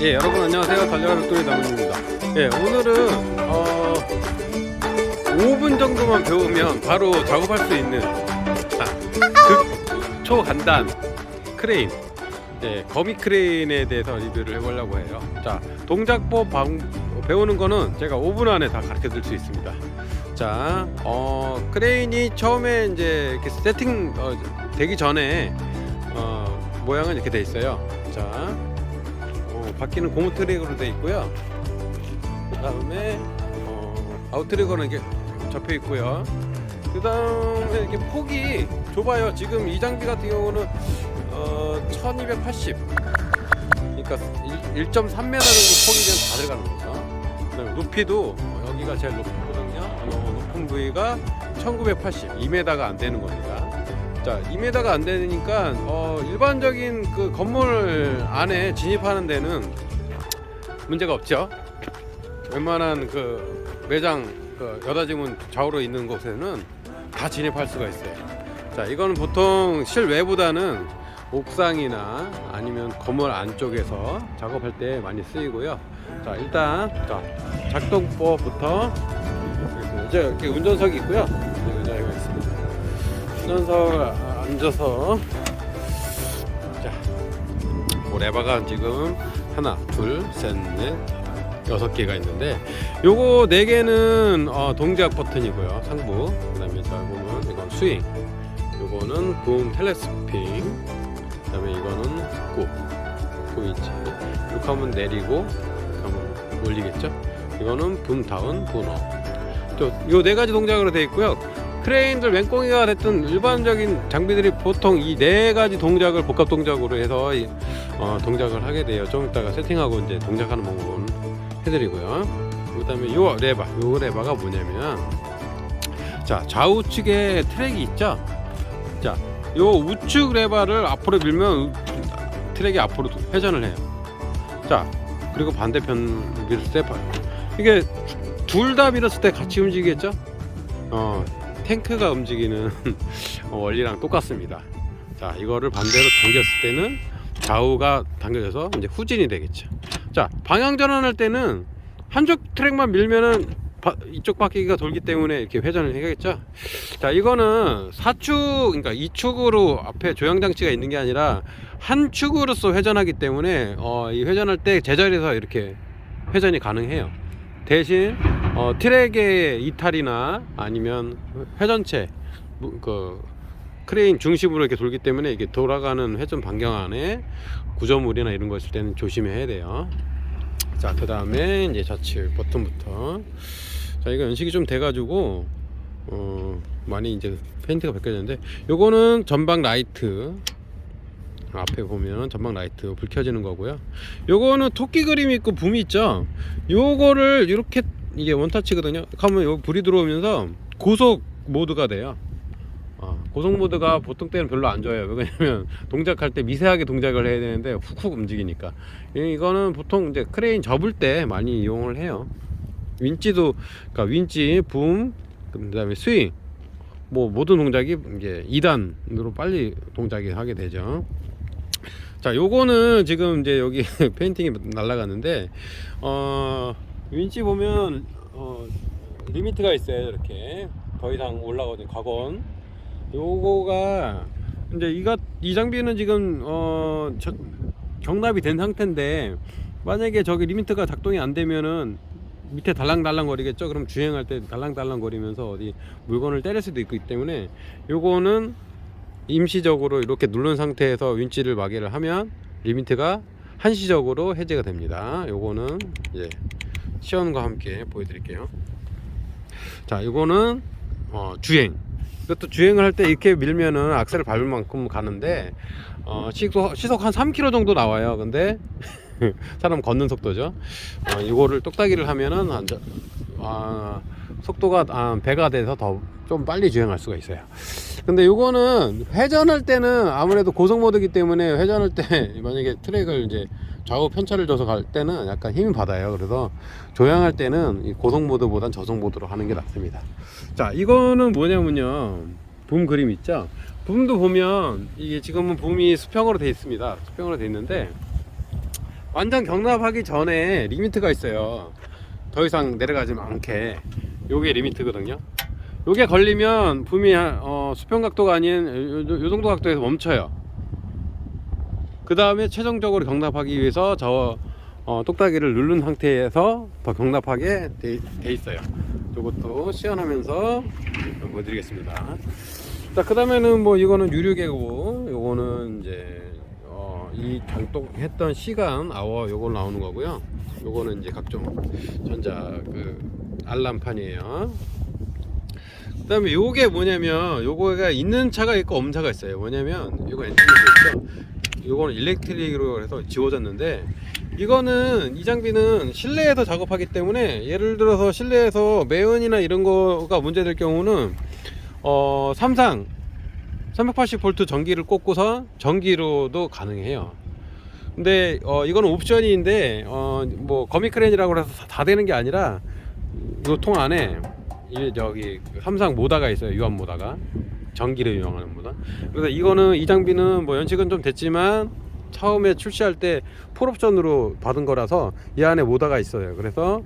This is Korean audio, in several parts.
예, 여러분 안녕하세요. 달려라 백돌이 남은입니다. 예, 오늘은 어 5분 정도만 배우면 바로 작업할 수 있는 아, 극 초간단 크레인, 예, 거미 크레인에 대해서 리뷰를 해보려고 해요. 자, 동작법 방, 배우는 거는 제가 5분 안에 다 가르쳐 드릴 수 있습니다. 자, 어, 크레인이 처음에 이제 이렇게 세팅 어, 되기 전에 어, 모양은 이렇게 돼 있어요. 자, 어, 바퀴는 고무 트랙으로 돼 있고요. 그 다음에 어, 아웃트랙으로는 이렇게 접혀 있고요. 그 다음에 이렇게 폭이 좁아요. 지금 이 장비 같은 경우는 어, 1280. 그러니까 1.3m 정도 폭이 그냥 다 들어가는 거죠. 높이도 어, 여기가 제일 높거든요. 어, 높은 부위가 1980, 2m가 안 되는 겁니다. 자, 2m가 안 되니까 어, 일반적인 그 건물 안에 진입하는 데는 문제가 없죠. 웬만한 그 매장 그 여닫이문 좌우로 있는 곳에는 다 진입할 수가 있어요. 자, 이거는 보통 실외보다는 옥상이나 아니면 건물 안쪽에서 작업할 때 많이 쓰이고요. 자, 일단 자, 작동법부터 이제 이렇게 운전석이 있고요. 운전석 앉아서 자, 뭐 레버가 지금 하나, 둘, 셋, 넷, 여섯 개가 있는데 요거 네 개는 어, 동작 버튼이고요. 상부. 그다음에 자 보면 이건 스윙. 요거는 붐 텔레스코핑. 그다음에 이거는 굽. 보이지? 이렇게 하면 내리고 이렇게 하면 올리겠죠? 이거는 붐 다운, 붐 업. 또요 네 가지 동작으로 되어 있고요. 크레인들 왼꽁이가 됐든 일반적인 장비들이 보통 이 네 가지 동작을 복합 동작으로 해서 이, 어, 동작을 하게 돼요. 좀 이따가 세팅하고 이제 동작하는 방법은 해드리고요. 그다음에 요 레바, 요 레바가 뭐냐면 자 좌우측에 트랙이 있죠. 자, 요 우측 레바를 앞으로 밀면 우- 트랙이 앞으로 회전을 해요. 자, 그리고 반대편 밀었을 때 바- 이게 둘 다 밀었을 때 같이 움직이겠죠? 어, 탱크가 움직이는 어, 원리랑 똑같습니다. 자, 이거를 반대로 당겼을 때는 좌우가 당겨져서 이제 후진이 되겠죠. 자, 방향 전환할 때는 한쪽 트랙만 밀면은 바- 이쪽 바퀴가 돌기 때문에 이렇게 회전을 해야겠죠. 자, 이거는 사축, 그러니까 이축으로 앞에 조향 장치가 있는 게 아니라 한 축으로서 회전하기 때문에 어, 이 회전할 때 제자리에서 이렇게 회전이 가능해요. 대신 어, 트랙의 이탈이나 아니면 회전체 무- 그 크레인 중심으로 이렇게 돌기 때문에 이게 돌아가는 회전 반경 안에 구조물이나 이런 거 있을 때는 조심해야 돼요. 자, 그 다음에 이제 좌측 버튼부터. 자, 이거 연식이 좀 돼가지고, 어, 많이 이제 페인트가 벗겨졌는데, 요거는 전방 라이트. 앞에 보면 전방 라이트 불 켜지는 거고요. 요거는 토끼 그림이 있고 붐이 있죠. 요거를 이렇게 이게 원터치거든요. 하면 요 불이 들어오면서 고속 모드가 돼요. 어, 고속 모드가 보통 때는 별로 안 좋아요. 왜냐면 동작할 때 미세하게 동작을 해야 되는데 훅훅 움직이니까. 이- 이거는 보통 이제 크레인 접을 때 많이 이용을 해요. 윈치도 그러니까 윈치, 붐, 그다음에 스윙 뭐 모든 동작이 이제 2단으로 빨리 동작이 하게 되죠. 자, 요거는 지금 이제 여기 페인팅이 날라갔는데 어 윈치 보면 어 리미트가 있어요. 이렇게 더 이상 올라가는 과건 요거가 이제 이가 이 장비는 지금 어 저- 경납이 된 상태인데 만약에 저기 리미트가 작동이 안 되면은 밑에 달랑달랑 거리겠죠. 그럼 주행할 때 달랑달랑 거리면서 어디 물건을 때릴 수도 있기 때문에 요거는 임시적으로 이렇게 누른 상태에서 윈치를 마개를 하면 리미트가 한시적으로 해제가 됩니다. 요거는 이제 시연과 함께 보여드릴게요. 자, 요거는 어, 주행. 이것도 주행을 할 때 이렇게 밀면은 악셀을 밟을 만큼 가는데 어, 시속, 시속 한 3km 정도 나와요. 근데 사람 걷는 속도죠. 어, 이거를 똑딱이를 하면은 한, 저- 아, 속도가 아, 배가 돼서 더 좀 빨리 주행할 수가 있어요. 근데 요거는 회전할 때는 아무래도 고속 모드기 때문에 회전할 때 만약에 트랙을 이제 좌우 편차를 줘서 갈 때는 약간 힘이 받아요. 그래서 조향할 때는 이 고속 모드보단 저속 모드로 하는 게 낫습니다. 자, 이거는 뭐냐면요. 붐 그림 있죠? 붐도 보면 이게 지금은 붐이 수평으로 돼 있습니다. 수평으로 돼 있는데 완전 경납하기 전에 리미트가 있어요. 더 이상 내려가지 않게. 요게 리미트거든요. 요게 걸리면 붐이 어, 수평 각도가 아닌 요, 요- 요 정도 각도에서 멈춰요. 그 다음에 최종적으로 경납하기 위해서 저 어, 똑딱이를 누른 상태에서 더 경납하게 돼, 돼 있어요. 이것도 시연하면서 보여드리겠습니다. 자, 그 다음에는 뭐 이거는 유료계고, 요거는 이제 어, 이 장독했던 시간 아워 요걸 나오는 거고요. 요거는 이제 각종 전자 그 알람판이에요. 그다음에 요게 뭐냐면 요거가 있는 차가 있고 없는 차가 있어요. 뭐냐면 요거 엔진이 있죠. 요거는 일렉트릭으로 해서 지워졌는데 이거는 이 장비는 실내에서 작업하기 때문에 예를 들어서 실내에서 매연이나 이런 거가 문제될 경우는 어 삼상 380V 전기를 꽂고서 전기로도 가능해요. 근데 어 이거는 옵션인데 어뭐 거미 크랜이라고 해서 다 되는 게 아니라 이 통 안에 이 저기 그 삼상 모다가 있어요. 유압 모다가 전기를 이용하는 모다. 그래서 이거는 이 장비는 뭐 연식은 좀 됐지만 처음에 출시할 때 폴옵션으로 받은 거라서 이 안에 모다가 있어요. 그래서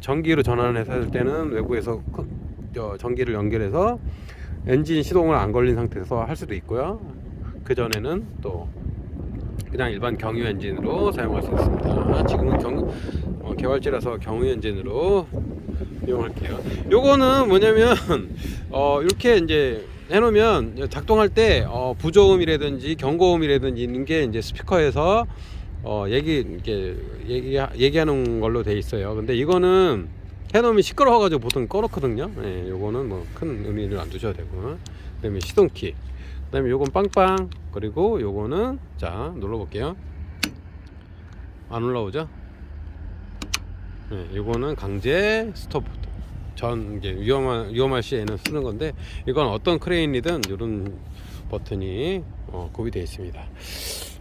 전기로 전환해서 할 때는 외부에서 큰- 저 전기를 연결해서 엔진 시동을 안 걸린 상태에서 할 수도 있고요. 그 전에는 또 그냥 일반 경유 엔진으로 사용할 수 있습니다. 지금은 경 어, 개발지라서 경유 엔진으로 이용할게요. 요거는 뭐냐면 어, 이렇게 이제 해놓으면 작동할 때 어, 부조음이라든지 경고음이라든지 있는 게 이제 스피커에서 어, 얘기 이렇게 얘기 얘기하는 걸로 돼 있어요. 근데 이거는 해놓으면 시끄러워가지고 보통 꺼놓거든요. 예, 요거는 뭐 큰 의미를 안 두셔도 되고. 그다음에 시동키. 그다음에 요건 빵빵. 그리고 요거는 자 눌러볼게요. 안 올라오죠? 네, 요거는 강제 스톱. 전 이제 위험한 위험할 시에는 쓰는 건데 이건 어떤 크레인이든 이런 버튼이 어, 구비되어 있습니다.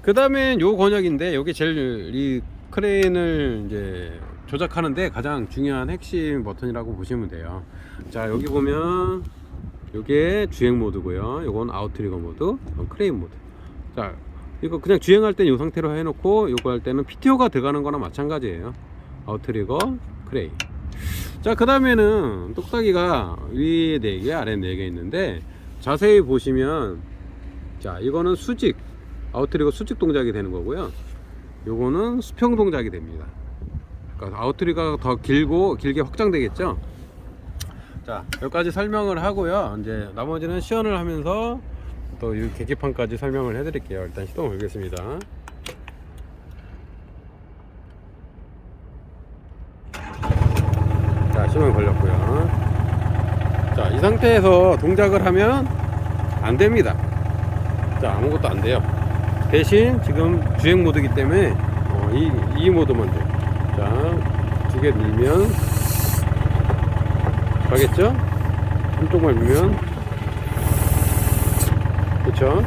그 다음엔 요 권역인데 여기 제일 이 크레인을 이제 조작하는데 가장 중요한 핵심 버튼이라고 보시면 돼요. 자 여기 보면 요게 주행 모드고요. 요건 아웃트리거 모드, 크레인 모드. 자 이거 그냥 주행할 때는 이 상태로 해놓고 요거 할 때는 PTO가 들어가는 거나 마찬가지예요. 아웃트리거, 크레인. 자, 그 다음에는 똑딱이가 위에 4개, 아래 4개 있는데 자세히 보시면 자, 이거는 수직, 아웃트리거 수직 동작이 되는 거고요. 요거는 수평 동작이 됩니다. 그러니까 아웃트리거가 더 길고 길게 확장되겠죠. 자, 여기까지 설명을 하고요. 이제 나머지는 시연을 하면서 또 이 계기판까지 설명을 해 드릴게요. 일단 시동 걸겠습니다. 자, 시동 걸렸고요. 자, 이 상태에서 동작을 하면 안 됩니다. 자, 아무것도 안 돼요. 대신 지금 주행 모드이기 때문에 어, 이, 이 모드만 돼요. 자, 두 개 밀면 가겠죠? 한쪽만 밀면 그쵸?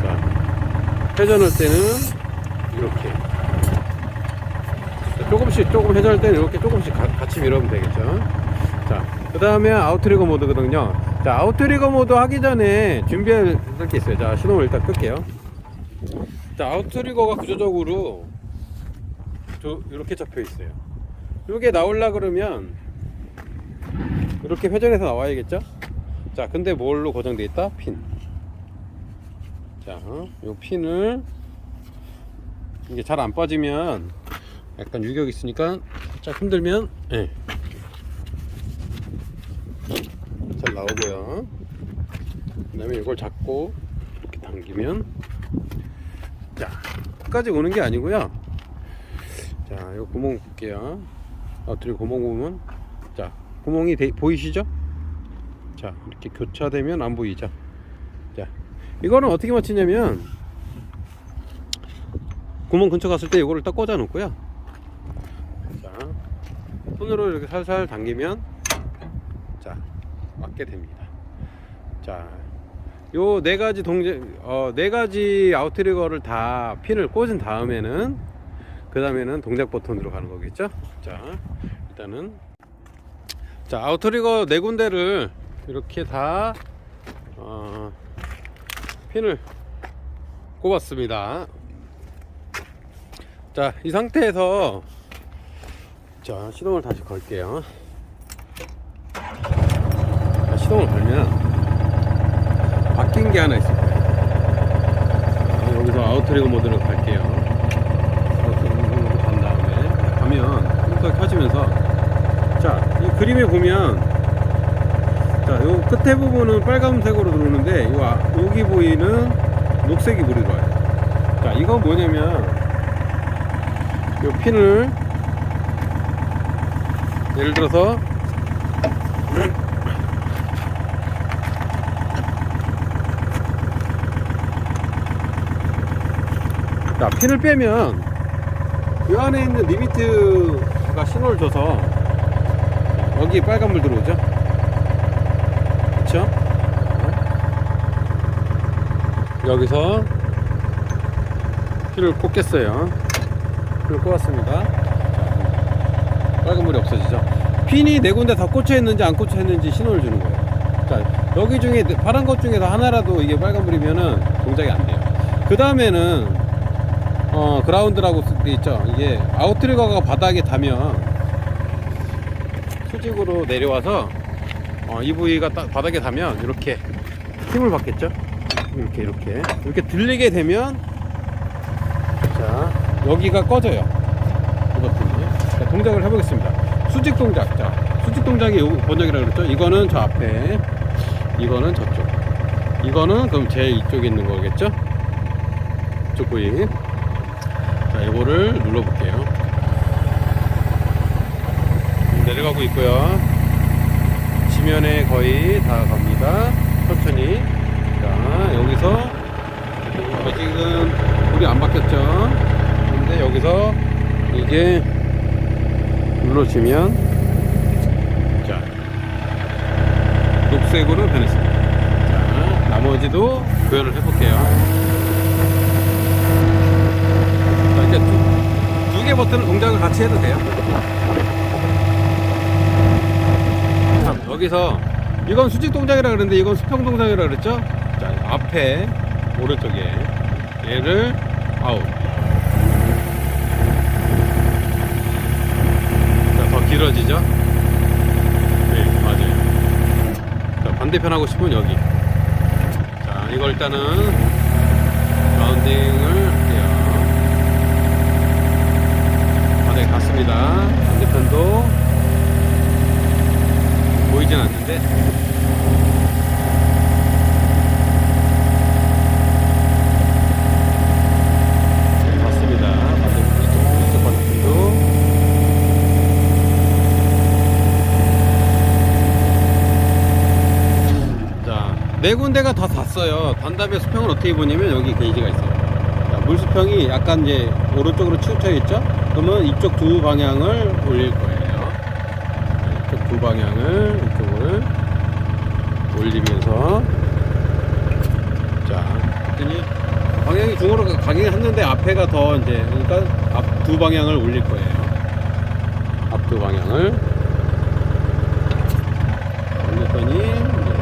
자, 회전할 때는 이렇게 자, 조금씩 조금 회전할 때는 이렇게 조금씩 가- 같이 밀으면 되겠죠? 자, 그 다음에 아웃트리거 모드거든요. 자, 아웃트리거 모드 하기 전에 준비할 게 있어요. 자, 시동을 일단 끌게요. 자, 아웃트리거가 구조적으로 저, 이렇게 잡혀 있어요. 이게 나올라 그러면 이렇게 회전해서 나와야겠죠? 자, 근데 뭘로 고정돼 있다? 핀. 자, 어, 요 핀을 이게 잘 안 빠지면 약간 유격이 있으니까 살짝 흔들면 예. 잘 나오고요. 그 다음에 이걸 잡고 이렇게 당기면 자, 끝까지 오는 게 아니고요. 자, 이 구멍 볼게요. 어떻게 구멍 보면 자, 구멍이 돼- 보이시죠? 자, 이렇게 교차되면 안 보이죠? 자, 이거는 어떻게 맞추냐면 구멍 근처 갔을 때 이거를 딱 꽂아 놓고요. 자, 손으로 이렇게 살살 당기면 자, 맞게 됩니다. 자, 요 네 가지 동작, 어, 네 가지 아웃트리거를 다 핀을 꽂은 다음에는 그 다음에는 동작 버튼으로 가는 거겠죠? 자, 일단은 자 아웃트리거 네 군데를 이렇게 다 어, 핀을 꼽았습니다. 자, 이 상태에서 자, 시동을 다시 걸게요. 자, 시동을 걸면 바뀐 게 하나. 자, 여기서 아우트리그 모드로 갈게요. 아우트리그 모드로 간 다음에 가면 컴퓨터 켜지면서 자, 이 그림에 보면 자, 요 끝에 부분은 빨간색으로 들어오는데 요 아- 여기 보이는 녹색이 물이 들어와요. 자, 이건 뭐냐면 요 핀을 예를 들어서 자 핀을 빼면 이 안에 있는 리미트가 신호를 줘서 여기 빨간불 들어오죠? 그쵸? 여기서 핀을 꽂겠어요. 핀을 꽂았습니다. 자, 빨간불이 없어지죠. 핀이 네 군데 다 꽂혀 있는지 안 꽂혀 있는지 신호를 주는 거예요. 자 여기 중에 파란 것 중에서 하나라도 이게 빨간불이면은 동작이 안 돼요. 그 다음에는 어 그라운드라고 돼 있죠. 이게 아웃트리거가 바닥에 닿으면 수직으로 내려와서 어, 이 부위가 딱 바닥에 닿으면 이렇게 힘을 받겠죠? 이렇게 이렇게. 이렇게 들리게 되면 자 여기가 꺼져요 동작을 해보겠습니다 수직 동작 자 수직 동작이 요 번역이라고 그랬죠 이거는 저 앞에 이거는 저쪽 이거는 그럼 제일 이쪽에 있는 거겠죠 이쪽 부위 자, 이거를 눌러볼게요. 내려가고 있고요. 지면에 거의 다 갑니다. 천천히. 자, 여기서 아직은 불이 안 바뀌었죠. 근데 여기서 이게 눌러지면 자, 녹색으로 변했습니다. 자, 나머지도 구현을 해볼게요. 자, 이제 두, 두개 버튼 동작을 같이 해도 돼요. 자, 여기서 이건 수직 동작이라 그랬는데 이건 수평 동작이라 그랬죠? 자, 앞에 오른쪽에 얘를 아웃. 자, 더 길 어지죠? 네, 맞아요. 자, 반대편 하고 싶으면 여기. 자, 이걸 일단은 라운딩을 할게요. 바닥에 갔습니다. 반대편도 보이진 않는데. 네, 갔습니다. 반대편 이쪽, 이쪽 반대편도. 자, 네 군데가 다 닿았어요. 단답의 수평을 어떻게 보냐면 여기 게이지가 있어요. 자, 물 수평이 약간 이제 오른쪽으로 치우쳐 있죠? 그러면 이쪽 두 방향을 올릴 거예요. 자, 이쪽 두 방향을 이쪽을 올리면서 자, 그랬더니 방향이 중으로 가긴 했는데 앞에가 더 이제 그러니까 앞 두 방향을 올릴 거예요. 앞 두 방향을 올렸더니 이제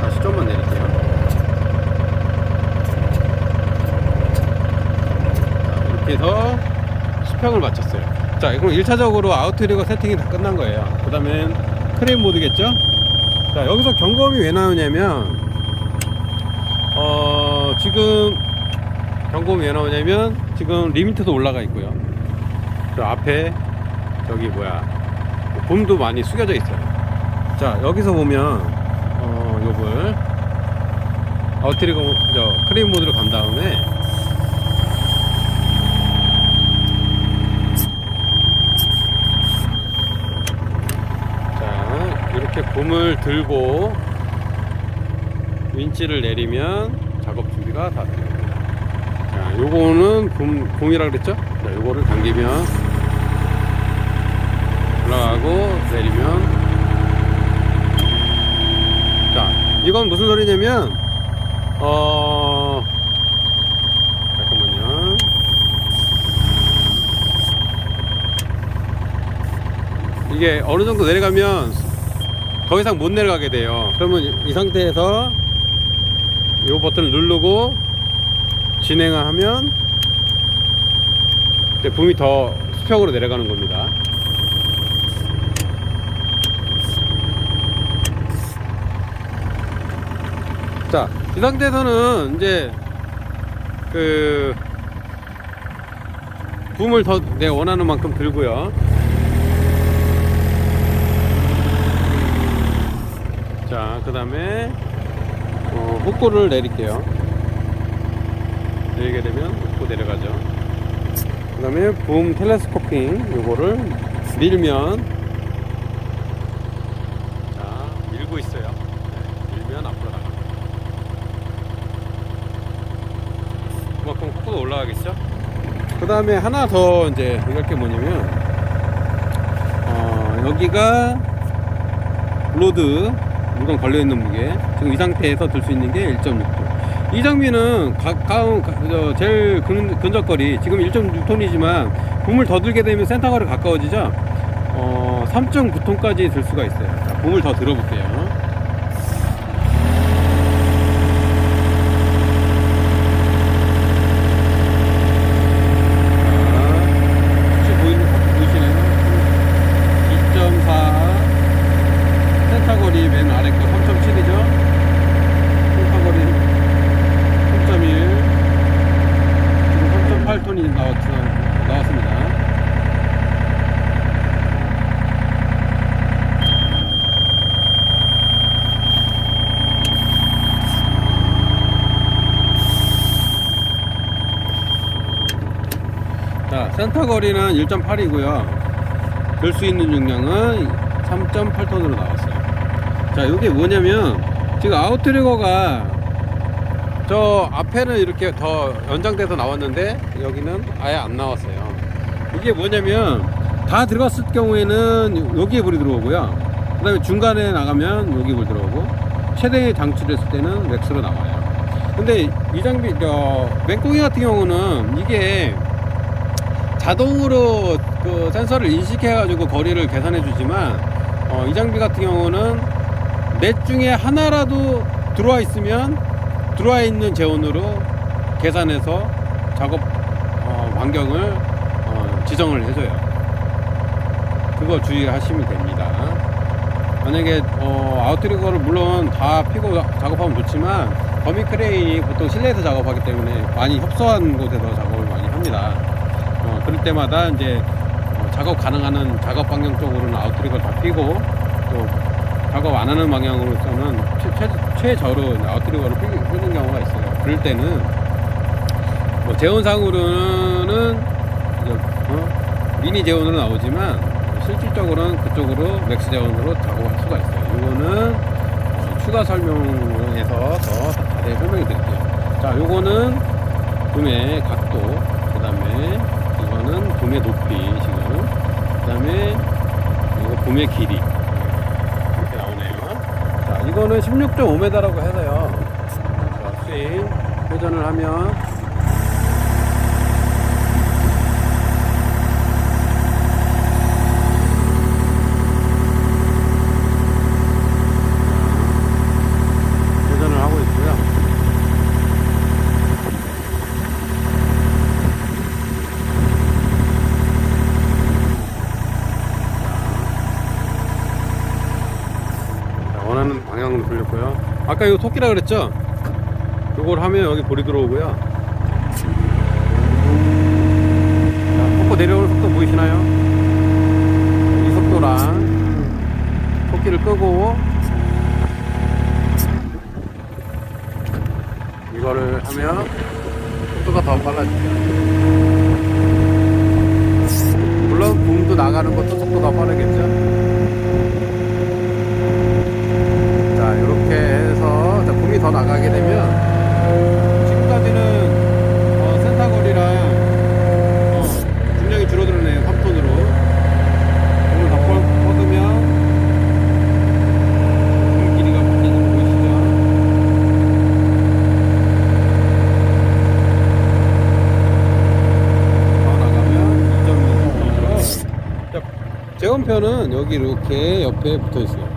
다시 좀만 내릴게요. 자, 이렇게 해서 수평을 맞췄어요. 자, 그럼 1차적으로 아웃트리거 세팅이 다 끝난 거예요. 그 다음엔 크레인 모드겠죠? 자, 여기서 경고음이 왜 나오냐면, 어, 지금 경고음이 왜 나오냐면, 지금 리미트도 올라가 있고요. 저 앞에, 저기 뭐야, 봄도 많이 숙여져 있어요. 자, 여기서 보면, 어, 요걸 아웃트리거 모- 저 크레인 모드로 간 다음에 자 봄을 들고 윈치를 내리면 작업 준비가 다 됩니다. 자 요거는 봄, 봄이라 그랬죠? 자 요거를 당기면 올라가고 내리면 자, 이건 무슨 소리냐면, 어, 잠깐만요. 이게 어느 정도 내려가면 더 이상 못 내려가게 돼요. 그러면 이- 이 상태에서 이 버튼을 누르고 진행을 하면 붐이 더 수평으로 내려가는 겁니다. 자, 이 상태에서는 이제 그 붐을 더 내가 원하는 만큼 들고요. 자, 그 다음에 어, 호코를 내릴게요. 내리게 되면 호코 내려가죠. 그 다음에 붐 텔레스코핑 요거를 밀면 자 밀고 있어요. 네, 밀면 앞으로 나갑니다. 그만큼 호코도 올라가겠죠? 그 다음에 하나 더 이제 이럴 게 뭐냐면 어, 여기가 로드 물건 걸려 있는 무게 지금 이 상태에서 들 수 있는 게 1.6톤. 이 장비는 가까운 가- 저 제일 근, 근접거리 지금 1.6톤이지만 붐을 더 들게 되면 센터거리 가까워지죠. 어, 3.9톤까지 들 수가 있어요. 자, 붐을 더 들어볼게요. 혹시 보이는 보이시나요? 2.4 센터거리 맨 아래 거 3.7이죠? 센터거리 3.1 지금 3.8톤이 나왔, 나왔습니다 자 센터 거리는 1.8이고요. 들 수 있는 용량은 3.8톤으로 나왔어요. 자 이게 뭐냐면 지금 아웃트리거가 저 앞에는 이렇게 더 연장돼서 나왔는데 여기는 아예 안 나왔어요. 이게 뭐냐면 다 들어갔을 경우에는 여기에 불이 들어오고요. 그 다음에 중간에 나가면 여기 불 들어오고 최대 장출했을 때는 맥스로 나와요. 근데 이 장비 저 맹꽁이 같은 경우는 이게 자동으로 그 센서를 인식해 가지고 거리를 계산해 주지만 어, 이 장비 같은 경우는 넷 중에 하나라도 들어와 있으면 들어와 있는 재원으로 계산해서 작업 어, 반경을 어, 지정을 해줘요. 그거 주의하시면 됩니다. 만약에 어, 아웃트리거를 물론 다 피고 작업하면 좋지만 더미 크레인이 보통 실내에서 작업하기 때문에 많이 협소한 곳에서 작업을 많이 합니다. 어, 그럴 때마다 이제 어, 작업 가능한 작업 반경 쪽으로는 아웃트리거를 다 피고 또 작업 안 하는 방향으로서는 최, 최, 최저로 아웃트리거를 피, 피는 경우가 있어요. 그럴 때는 뭐 재원상으로는 어, 미니 재원으로 나오지만 실질적으로는 그쪽으로 맥스 재원으로 작업할 수가 있어요. 이거는 어, 추가 설명에서 더 자세히 설명해 드릴게요. 자, 요거는 붐의 각도, 그 다음에 이거는 붐의 높이 지금, 그 다음에 이거 붐의 길이 이렇게 나오네요. 자, 이거는 16.5m라고 해서요. 자, 스윙 회전을 하면 회전을 하고 있고요. 자, 방향으로 돌렸고요. 아까 이거 토끼라 그랬죠? 이걸 하면 여기 볼이 들어오고요. 자, 토끼 내려오는 속도 보이시나요? 이 속도랑 토끼를 끄고 이거를 하면 속도가 더 빨라집니다. 물론 붐도 나가는 것도 속도가 빠르겠죠. 자 이렇게 해서 자, 붐이 더 나가게 되면 지금까지는 어, 센터 거리랑 어, 중량이 줄어들었네요 3톤으로 붐을 더 뻗- 뻗으면 붐 길이가 바뀌는 거 보이시죠? 더 나가면 2.2톤으로 자, 제원편은 여기 이렇게 옆에 붙어 있어요.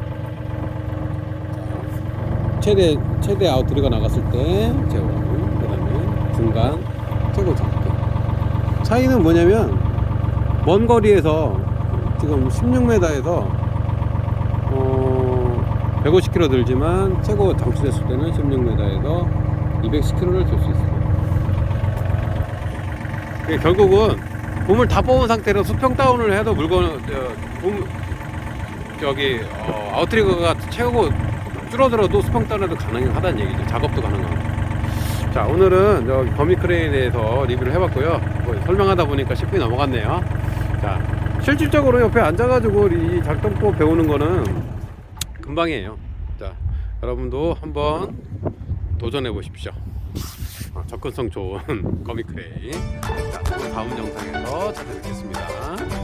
최대 최대 아웃트리가 나갔을 때 제원, 그다음에 중간 최고 작게. 차이는 뭐냐면 먼 거리에서 지금 16m에서 어 150km 들지만 최고 장수됐을 때는 16m에서 210km를 들수 있습니다. 그게 결국은 봄을 다 뽑은 상태로 수평 다운을 해도 물건 어, 봄 저기 어, 아웃트리거가 최고 줄어들어도 수평 다운해도 가능하다는 얘기죠. 작업도 가능하고. 자 오늘은 저기 거미 크레인에 대해서 리뷰를 해봤고요. 뭐 설명하다 보니까 10분이 넘어갔네요. 자 실질적으로 옆에 앉아가지고 이 작동법 배우는 거는 금방이에요. 자 여러분도 한번 도전해 보십시오. 어, 접근성 좋은 거미 크레인. 자 다음 영상에서 찾아뵙겠습니다